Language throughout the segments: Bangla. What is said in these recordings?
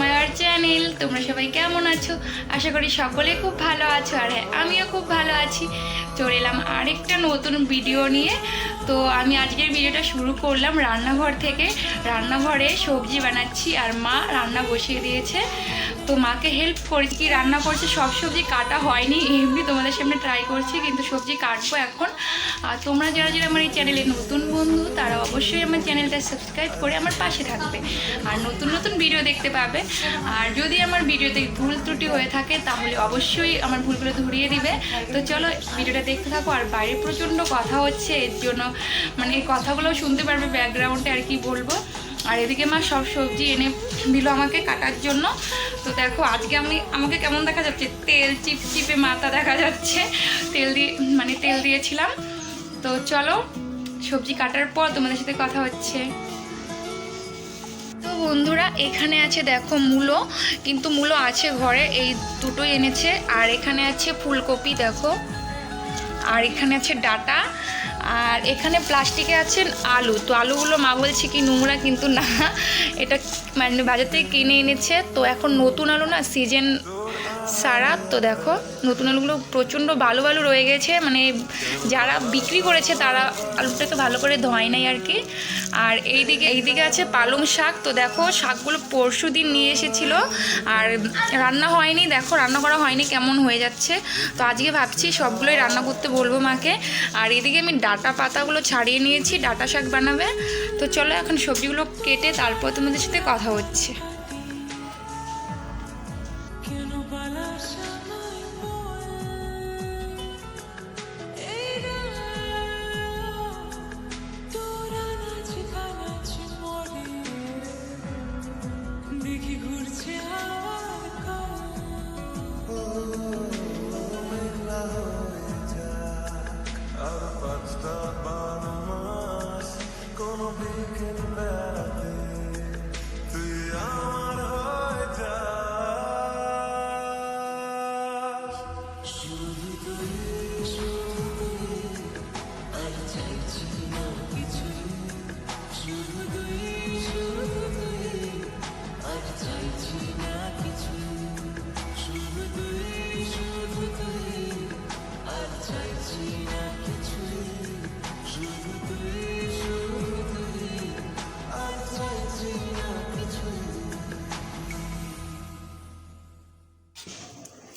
মাই আর চ্যানেল, তোমরা সবাই কেমন আছো? আশা করি সকলে খুব ভালো আছো, আর হ্যাঁ আমিও খুব ভালো আছি। চলে এলাম আরেকটা নতুন ভিডিও নিয়ে। তো আমি আজকের ভিডিওটা শুরু করলাম রান্নাঘর থেকে। রান্নাঘরে সবজি বানাচ্ছি, আর মা রান্না বসিয়ে দিয়েছে। তো মাকে হেল্প করেছি, কি রান্না করছে, সব সবজি কাটা হয়নি, এমনি তোমাদের সামনে ট্রাই করছি, কিন্তু সবজি কাটবো এখন। আর তোমরা যারা যারা আমার এই চ্যানেলে নতুন বন্ধু, তারা অবশ্যই আমার চ্যানেলটা সাবস্ক্রাইব করে আমার পাশে থাকবে। আর নতুন নতুন ভিডিও দেখতে পাবে। আর যদি আমার ভিডিওতে ভুল ত্রুটি হয়ে থাকে, তাহলে অবশ্যই আমার ভুলগুলো ধরিয়ে দিবে। তো চলো ভিডিওটা দেখতে থাকো। আর বাইরে প্রচণ্ড কথা হচ্ছে, এর জন্য মানে কথাগুলো শুনতে পারবে ব্যাকগ্রাউন্ডে আর কি বলব। আর এদিকে মা সব সবজি এনে দিল আমাকে কাটার জন্য। তো দেখো, আজকে আমি, আমাকে কেমন দেখা যাচ্ছে? তেল চিপ চিপে মাথা দেখা যাচ্ছে। তেল দিয়ে মানে তেল দিয়েছিলাম। তো চলো, সবজি কাটার পর তোমাদের সাথে কথা হচ্ছে। তো বন্ধুরা, এখানে আছে দেখো মূলো। কিন্তু মূলো আছে ঘরে, এই দুটোই এনেছে। আর এখানে আছে ফুলকপি, দেখো। আর এখানে আছে ডাটা, আর এখানে প্লাস্টিকে আছে আলু। তো আলুগুলো মা বলছে কি, নোংরা কিন্তু না। এটা মানে বাজার থেকে কিনে এনেছে। তো এখন নতুন আলু না সিজন সারা, তো দেখো, নতুন আলুগুলো প্রচণ্ড ভালো ভালো রয়ে গেছে মানে যারা বিক্রি করেছে তারা আলুটাকে ভালো করে ধোয় নাই আর কি। আর এইদিকে এইদিকে আছে পালং শাক, তো দেখো, শাকগুলো পরশু দিন নিয়ে এসেছিল, আর রান্না হয়নি, দেখো, রান্না করা হয়নি, কেমন হয়ে যাচ্ছে। তো আজকে ভাবছি সবগুলোই রান্না করতে বলব মাকে। আর এদিকে আমি ডাটা পাতাগুলো ছাড়িয়ে নিয়েছি, ডাটা শাক বানাবে। তো চলো এখন সবজিগুলো কেটে তারপর তোমাদের সাথে কথা হচ্ছে। 这一个。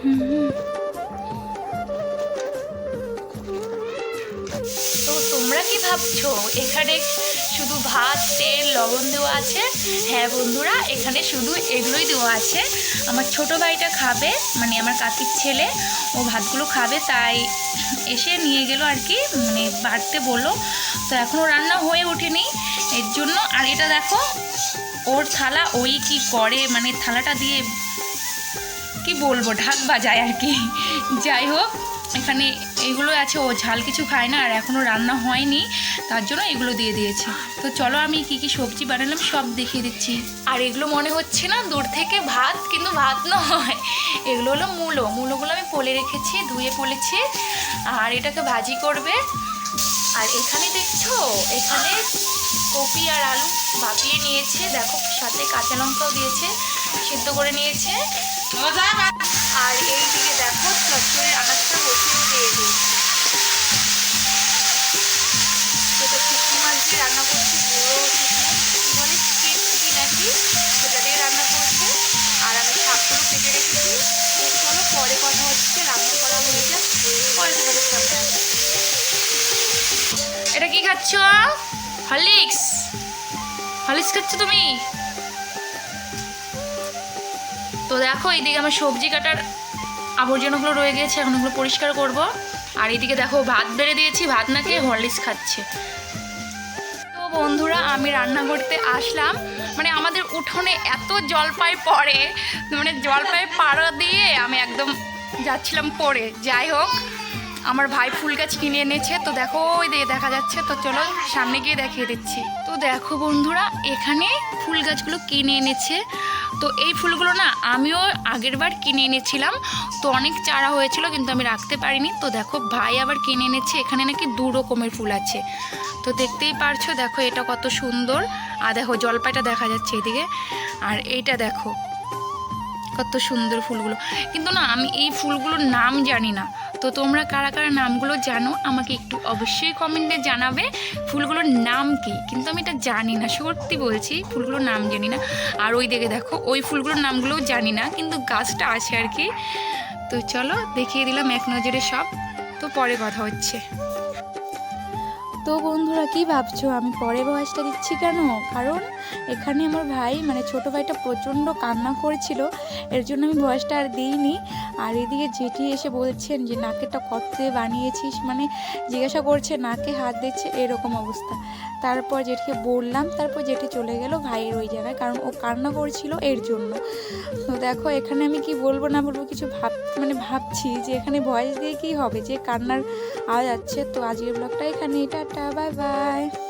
তো তোমরা কি ভাবছ? এখানে শুধু ভাত, তেল, লবণ দেওয়া আছে? হ্যাঁ বন্ধুরা, এখানে শুধু এগুলোই দেওয়া আছে। আমার ছোট ভাইটা খাবে মানে আমার কাকির ছেলে, ও ভাতগুলো খাবে, তাই এসে নিয়ে গেল আর কি মানে বাড়তে বলল। তো এখনও রান্না হয়ে ওঠেনি, এর জন্য, আর এটা দেখো, ওর থালা ওই কি করে মানে থালাটা দিয়ে কি বলব, ঢাক বাজায় আর কি। যাই হোক, এখানে এগুলো আছে, ও ঝাল কিছু খায় না, আর এখনও রান্না হয়নি, তার জন্য এগুলো দিয়ে দিয়েছে। তো চলো আমি কি কি সবজি বানালাম, সব দেখিয়ে দিচ্ছি। আর এগুলো মনে হচ্ছে না, দূর থেকে ভাত, কিন্তু ভাত নয়। এগুলো হলো মূলো, মূলোগুলো আমি পলে রেখেছি, ধুয়ে পলেছি আর এটাকে ভাজি করবে। আর এখানে দেখছ, এখানে কপি আর আলু ভাপিয়ে নিয়েছে, দেখো সাথে কাঁচা লঙ্কাও দিয়েছে, সিদ্ধ করে নিয়েছে। আর এই দিকে দেখো চচ্চড়ির আনাজটা বসিয়ে দিয়ে দিয়েছি সেটা শুকনো মাছ দিয়ে রান্না করছে গুঁড়ো শুকনো কী বলে চিটকি নাকি সেটা দিয়ে রান্না করছে। আর আমি শাকগুলো কেটে রেখেছি। চলো পরে কথা হচ্ছে রান্না করা হয়ে যাক পরে তোমাদের সামনে আসছি। খাচ্ছ? হরলিক্স। হরলিক্স খাচ্ছ তুমি? তো দেখো, এইদিকে আমার সবজি কাটার আবর্জনাগুলো রয়ে গেছে, এখন ওগুলো পরিষ্কার করব। আর এইদিকে দেখো, ভাত বেড়ে দিয়েছি, ভাত না খেয়ে হরলিক্স খাচ্ছে। তো বন্ধুরা, আমি রান্না করতে আসলাম। মানে আমাদের উঠোনে এত জলপাই পড়ে মানে জলপাই পাড়া দিয়ে আমি একদম যাচ্ছিলাম পরে যাই হোক আমার ভাই ফুল গাছ কিনে এনেছে, তো দেখো, ওই দিকে দেখা যাচ্ছে, তো চলো সামনে গিয়ে দেখিয়ে দিচ্ছি। তো দেখো বন্ধুরা, এখানে ফুল গাছগুলো কিনে এনেছে। তো এই ফুলগুলো না, আমিও আগের বার কিনে এনেছিলাম। তো অনেক চারা হয়েছিল, কিন্তু আমি রাখতে পারিনি। তো দেখো, ভাই আবার কিনে এনেছে, এখানে নাকি দু রকমের ফুল আছে। তো দেখতেই পারছ, দেখো এটা কত সুন্দর। আর দেখো, জলপাইটা দেখা যাচ্ছে এদিকে। আর এইটা দেখো কত সুন্দর ফুলগুলো। কিন্তু না, আমি এই ফুলগুলোর নাম জানি না। তো তোমরা কারা কারা নামগুলো জানো, আমাকে একটু অবশ্যই কমেন্টে জানাবে ফুলগুলোর নাম কি। কিন্তু আমি এটা জানি না, সত্যি বলছি, ফুলগুলোর নাম জানি না। আর ওই দিকে দেখো, ওই ফুলগুলোর নামগুলোও জানি না, কিন্তু গাছটা আছে আর কি। তো চলো, দেখিয়ে দিলাম এক নজরে সব। তো পরে কথা হচ্ছে। তো বন্ধুরা, কি ভাবছ? আমি পরে বয়সটা দিচ্ছি কেন? কারণ এখানে আমার ভাই মানে ছোট ভাইটা প্রচণ্ড কান্না করেছিল। এর জন্য আমি ভয়েসটা আর দিইনি। আর এদিকে জেঠি এসে বলছেন যে নাকেরটা কত বানিয়েছিস? মানে জিজ্ঞাসা করছে, নাকে হাত দিচ্ছে? এরকম অবস্থা। তারপর জেঠিকে বললাম, তারপর জেঠি চলে গেল ভাইয়ের ওই জায়গায়, কারণ ও কান্না করছিল এর জন্য। তো দেখো, এখানে আমি কি বলব না বলব কিছু ভাব মানে ভাবছি যে, এখানে ভয়েস দিয়ে কি হবে? যে কান্নার আওয়াজ যাচ্ছে তো আজকের ব্লগটা এখানে টাটা, বাই বাই।